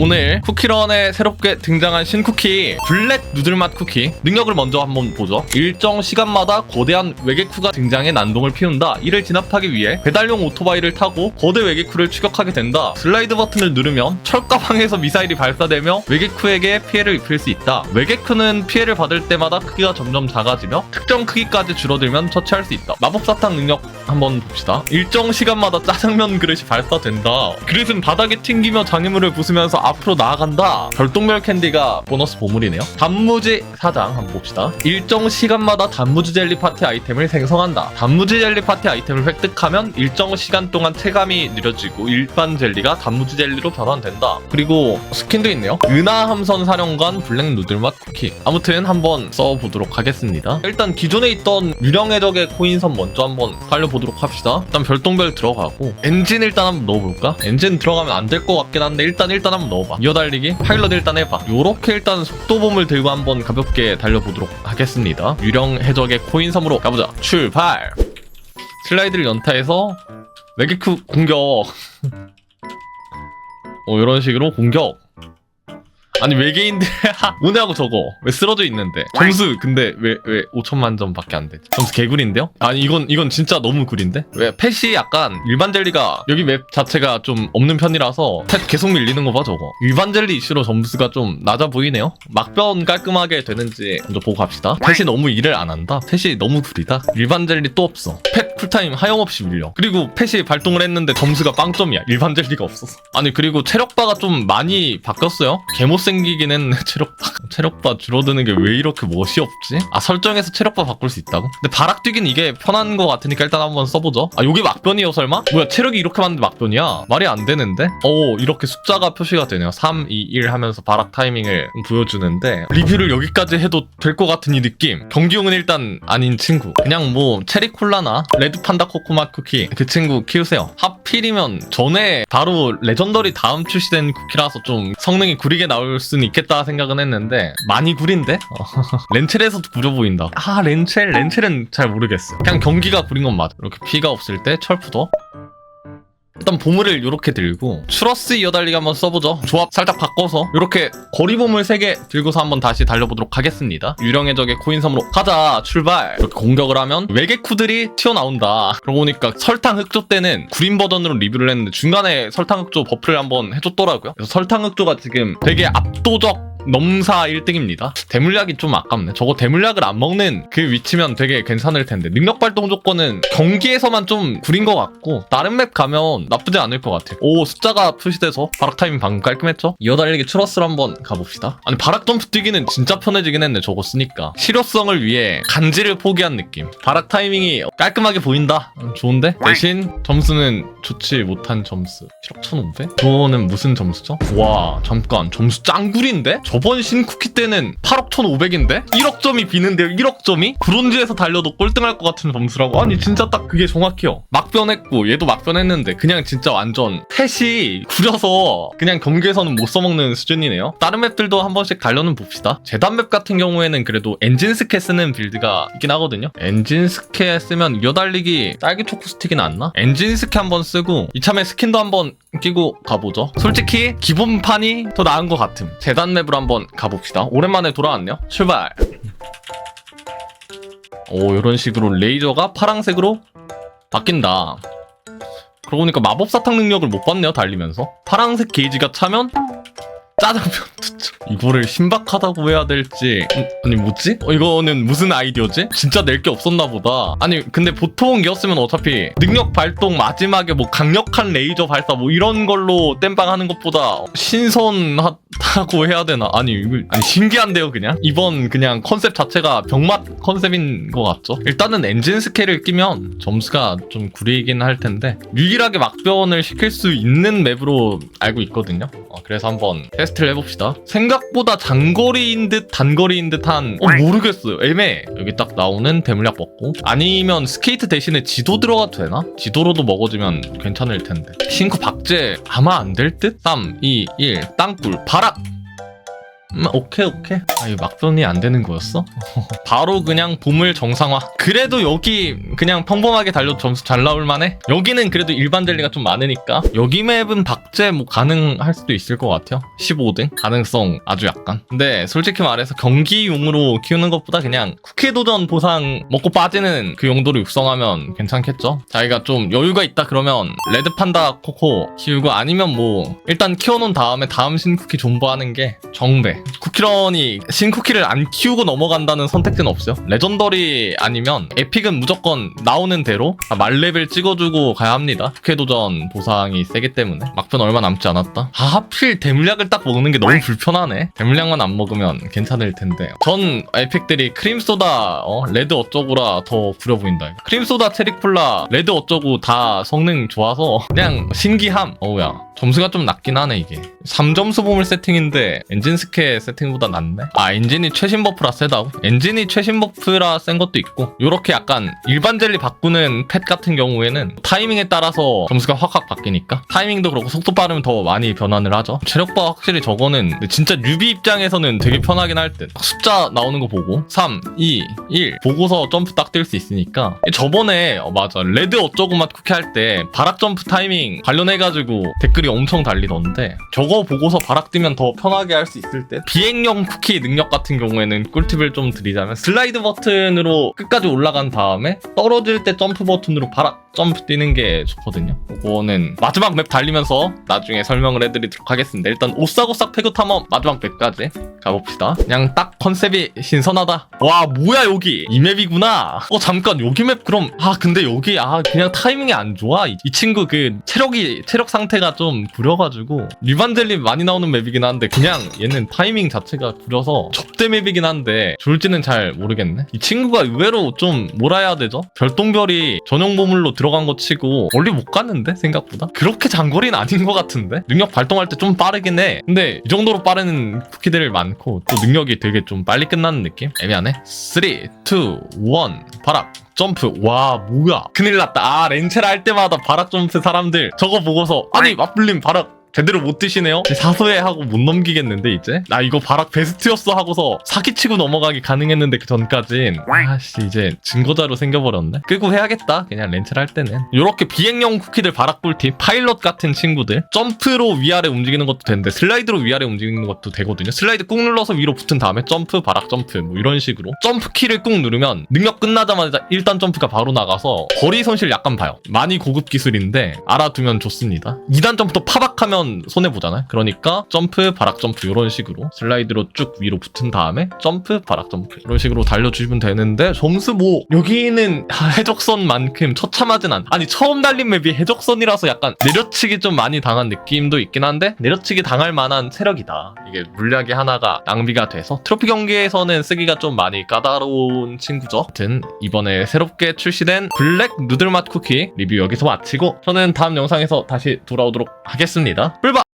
오늘 쿠키런에 새롭게 등장한 신쿠키 블랙 누들맛 쿠키. 능력을 먼저 한번 보죠. 일정 시간마다 거대한 외계쿠가 등장해 난동을 피운다. 이를 진압하기 위해 배달용 오토바이를 타고 거대 외계쿠를 추격하게 된다. 슬라이드 버튼을 누르면 철가방에서 미사일이 발사되며 외계쿠에게 피해를 입힐 수 있다. 외계쿠는 피해를 받을 때마다 크기가 점점 작아지며 특정 크기까지 줄어들면 처치할 수 있다. 마법사탕 능력 한번 봅시다. 일정 시간마다 짜장면 그릇이 발사된다. 그릇은 바닥에 튕기며 장애물을 부수면서 앞으로 나아간다. 별똥별 캔디가 보너스 보물이네요. 단무지 사장 한번 봅시다. 일정 시간마다 단무지 젤리 파티 아이템을 생성한다. 단무지 젤리 파티 아이템을 획득하면 일정 시간 동안 체감이 느려지고 일반 젤리가 단무지 젤리로 변환된다. 그리고 스킨도 있네요. 은하 함선 사령관 블랙 누들맛 쿠키. 아무튼 한번 써보도록 하겠습니다. 일단 기존에 있던 유령 해적의 코인선 먼저 한번 살려보도록 합시다. 일단 별똥별 들어가고 엔진 일단 한번 넣어볼까? 엔진 들어가면 안 될 것 같긴 한데 일단 일단 한번 넣어 봐. 이어달리기? 파일럿 일단 해봐. 요렇게 일단 속도bom을 들고 한번 가볍게 달려보도록 하겠습니다. 유령 해적의 코인 섬으로 가보자. 출발! 슬라이드를 연타해서 외계크 공격! 어 이런 식으로 공격 아니 외계인들 오늘하고 저거. 왜 쓰러져 있는데? 점수 근데 왜 왜 5천만 점밖에 안 돼? 점수 개구리인데요? 아니 이건 이건 진짜 너무 구린데? 왜 펫이 약간 일반 젤리가 여기 맵 자체가 좀 없는 편이라서 펫 계속 밀리는 거 봐 저거. 일반 젤리 이슈로 점수가 좀 낮아 보이네요? 막변 깔끔하게 되는지 먼저 보고 갑시다. 펫이 너무 일을 안 한다? 펫이 너무 구리다? 일반 젤리 또 없어. 펫 쿨타임 하염없이 밀려 그리고 펫이 발동을 했는데 점수가 빵점이야 일반 젤리가 없어서 아니 그리고 체력바가 좀 많이 바뀌었어요 개못생기긴 했네 체력바 체력바 줄어드는 게 왜 이렇게 멋이 없지? 아 설정에서 체력바 바꿀 수 있다고? 근데 바락 뛰긴 이게 편한 거 같으니까 일단 한번 써보죠 아 요게 막변이요 설마? 뭐야 체력이 이렇게 많은데 막변이야? 말이 안 되는데? 오 이렇게 숫자가 표시가 되네요 3, 2, 1 하면서 바락 타이밍을 보여주는데 리뷰를 여기까지 해도 될 것 같은 이 느낌 경기용은 일단 아닌 친구 그냥 뭐 체리콜라나 레드 판다 코코맛 쿠키 그 친구 키우세요 하필이면 전에 바로 레전더리 다음 출시된 쿠키라서 좀 성능이 구리게 나올 수는 있겠다 생각은 했는데 많이 구린데? 어. 렌첼에서도 구려 보인다 아 렌첼? 렌첼은 잘 모르겠어 그냥 경기가 구린 건 맞아 이렇게 피가 없을 때 철푸더 일단 보물을 이렇게 들고 추러스 이어달리기 한번 써보죠. 조합 살짝 바꿔서 이렇게 거리 보물 3개 들고서 한번 다시 달려보도록 하겠습니다. 유령의 적의 코인 섬으로 가자 출발! 이렇게 공격을 하면 외계 쿠들이 튀어나온다. 그러고 보니까 설탕 흑조 때는 구린 버전으로 리뷰를 했는데 중간에 설탕 흑조 버프를 한번 해줬더라고요. 그래서 설탕 흑조가 지금 되게 압도적 넘사 1등입니다. 대물약이 좀 아깝네. 저거 대물약을 안 먹는 그 위치면 되게 괜찮을 텐데. 능력 발동 조건은 경기에서만 좀 구린 것 같고, 다른 맵 가면 나쁘지 않을 것 같아요. 오, 숫자가 표시돼서 바락 타이밍 방금 깔끔했죠? 이어달리기 추러스를 한번 가봅시다. 아니, 바락 점프 뛰기는 진짜 편해지긴 했네, 저거 쓰니까. 실효성을 위해 간지를 포기한 느낌. 바락 타이밍이 깔끔하게 보인다? 음, 좋은데? 대신 점수는 좋지 못한 점수. 7억 1,500? 저거는 무슨 점수죠? 와, 잠깐. 점수 짱구리인데? 저번 신쿠키 때는 8억 1,500인데? 1억 점이 비는데요, 1억 점이? 브론즈에서 달려도 꼴등할 것 같은 점수라고? 아니, 진짜 딱 그게 정확해요. 막변했고, 얘도 막변했는데, 그냥 진짜 완전 펫이 구려서 그냥 경기에서는 못 써먹는 수준이네요. 다른 맵들도 한 번씩 달려는 봅시다. 재단 맵 같은 경우에는 그래도 엔진 스캐 쓰는 빌드가 있긴 하거든요. 엔진 스캐 쓰면 이어달리기 딸기 초코 스틱이 낫나? 엔진 스캐 한번 쓰고, 이참에 스킨도 한번 끼고 가보죠. 솔직히 기본판이 더 나은 것 같음. 재단 맵으로 한번 가봅시다. 오랜만에 돌아왔네요. 출발. 오 이런 식으로 레이저가 파랑색으로 바뀐다. 그러고 보니까 마법사탕 능력을 못 받네요 달리면서 파랑색 게이지가 차면 짜장면 투척 이거를 신박하다고 해야 될지 음, 아니 뭐지? 어, 이거는 무슨 아이디어지? 진짜 낼 게 없었나 보다 아니 근데 보통 이었으면 어차피 능력 발동 마지막에 뭐 강력한 레이저 발사 뭐 이런 걸로 땜빵 하는 것보다 신선하다고 해야 되나 아니 이거 아니 신기한데요 그냥 이번 그냥 컨셉 자체가 병맛 컨셉인 것 같죠 일단은 엔진 스케일을 끼면 점수가 좀 구리긴 할 텐데 유일하게 막변을 시킬 수 있는 맵으로 알고 있거든요 어, 그래서 한번 테스트를 해봅시다. 생각보다 장거리인 듯 단거리인 듯한 어 모르겠어요. 애매해. 여기 딱 나오는 대물약 먹고 아니면 스케이트 대신에 지도 들어가도 되나? 지도로도 먹어주면 괜찮을 텐데. 싱크 박제 아마 안 될 듯? 3, 2, 1 땅굴 바락 음, 오케이 오케이. 아 이거 막변이 안 되는 거였어? 바로 그냥 보물 정상화. 그래도 여기 그냥 평범하게 달려도 점수 잘 나올 만해? 여기는 그래도 일반 젤리가 좀 많으니까. 여기 맵은 박제 뭐 가능할 수도 있을 것 같아요. 15등? 가능성 아주 약간. 근데 솔직히 말해서 경기용으로 키우는 것보다 그냥 쿠키 도전 보상 먹고 빠지는 그 용도로 육성하면 괜찮겠죠? 자기가 좀 여유가 있다 그러면 레드 판다 코코 키우고 아니면 뭐 일단 키워놓은 다음에 다음 신쿠키 존버하는 게 정배 쿠키런이 신쿠키를 안 키우고 넘어간다는 선택지는 없어요. 레전더리 아니면 에픽은 무조건 나오는 대로 다 말레벨 찍어주고 가야 합니다. 쿠키 도전 보상이 세기 때문에. 막편 얼마 남지 않았다. 아 하필 대물약을 딱 먹는 게 너무 불편하네. 대물약만 안 먹으면 괜찮을 텐데 전 에픽들이 크림소다 어, 레드 어쩌고라 더 구려 보인다. 크림소다 체리콜라 레드 어쩌고 다 성능 좋아서 그냥 신기함. 어우야 점수가 좀 낮긴 하네 이게. 3점수 보물 세팅인데 엔진 스케 세팅보다 낫네. 아 엔진이 최신 버프라 세다고? 엔진이 최신 버프라 센 것도 있고 요렇게 약간 일반 젤리 바꾸는 펫 같은 경우에는 타이밍에 따라서 점수가 확확 바뀌니까 타이밍도 그렇고 속도 빠르면 더 많이 변환을 하죠. 체력바 확실히 저거는 진짜 뉴비 입장에서는 되게 편하긴 할 듯. 숫자 나오는 거 보고 3, 2, 1 보고서 점프 딱 뛸 수 있으니까. 저번에 어, 맞아. 레드 어쩌고 맛 쿠키 할 때 바락 점프 타이밍 관련해가지고 댓글이 엄청 달리던데 저거 보고서 바락 뛰면 더 편하게 할 수 있을 때 비행용 쿠키 능력 같은 경우에는 꿀팁을 좀 드리자면 슬라이드 버튼으로 끝까지 올라간 다음에 떨어질 때 점프 버튼으로 바락 점프 뛰는 게 좋거든요. 그거는 마지막 맵 달리면서 나중에 설명을 해드리도록 하겠습니다. 일단 오싹오싹 태그 탐험 마지막 맵까지 가봅시다. 그냥 딱 컨셉이 신선하다. 와 뭐야 여기. 이 맵이구나. 어 잠깐 여기 맵 그럼 아 근데 여기 아 그냥 타이밍이 안 좋아. 이, 이 친구 그 체력이 체력 상태가 좀 구려가지고 리반젤리 많이 나오는 맵이긴 한데 그냥 얘는 타이밍 자체가 구려서 접대 맵이긴 한데 좋을지는 잘 모르겠네. 이 친구가 의외로 좀 뭐라 해야 되죠? 별똥별이 전용 보물로 들어 간 거 치고 멀리 못 갔는데? 생각보다? 그렇게 장거리는 아닌 것 같은데? 능력 발동할 때 좀 빠르긴 해. 근데 이 정도로 빠른 쿠키들 많고 또 능력이 되게 좀 빨리 끝나는 느낌? 애매하네. 3 2 1 바락 점프. 와 뭐야? 큰일 났다. 아 렌체를 할 때마다 바락 점프 사람들. 저거 보고서 아니 맞불림 바락 제대로 못 드시네요. 사소해 하고 못 넘기겠는데 이제? 나 이거 바락 베스트였어 하고서 사기치고 넘어가기 가능했는데 그 전까진. 아씨 이제 증거자로 생겨버렸네. 끄고 해야겠다. 그냥 렌트를 할 때는. 요렇게 비행용 쿠키들 바락 꿀팁. 파일럿 같은 친구들. 점프로 위아래 움직이는 것도 되는데 슬라이드로 위아래 움직이는 것도 되거든요. 슬라이드 꾹 눌러서 위로 붙은 다음에 점프 바락 점프 뭐 이런 식으로. 점프 키를 꾹 누르면 능력 끝나자마자 일단 점프가 바로 나가서 거리 손실 약간 봐요. 많이 고급 기술인데 알아두면 좋습니다. 2단 점프도 파박하면 손해 보잖아요. 그러니까 점프 바락 점프 이런 식으로 슬라이드로 쭉 위로 붙은 다음에 점프 바락 점프 이런 식으로 달려주시면 되는데 점수 뭐 여기는 아, 해적선만큼 처참하진 않. 아니 처음 달린 맵이 해적선이라서 약간 내려치기 좀 많이 당한 느낌도 있긴 한데 내려치기 당할 만한 체력이다. 이게 물약이 하나가 낭비가 돼서 트로피 경기에서는 쓰기가 좀 많이 까다로운 친구죠. 아무튼 이번에 새롭게 출시된 블랙 누들맛 쿠키 리뷰 여기서 마치고 저는 다음 영상에서 다시 돌아오도록 하겠습니다 뿔바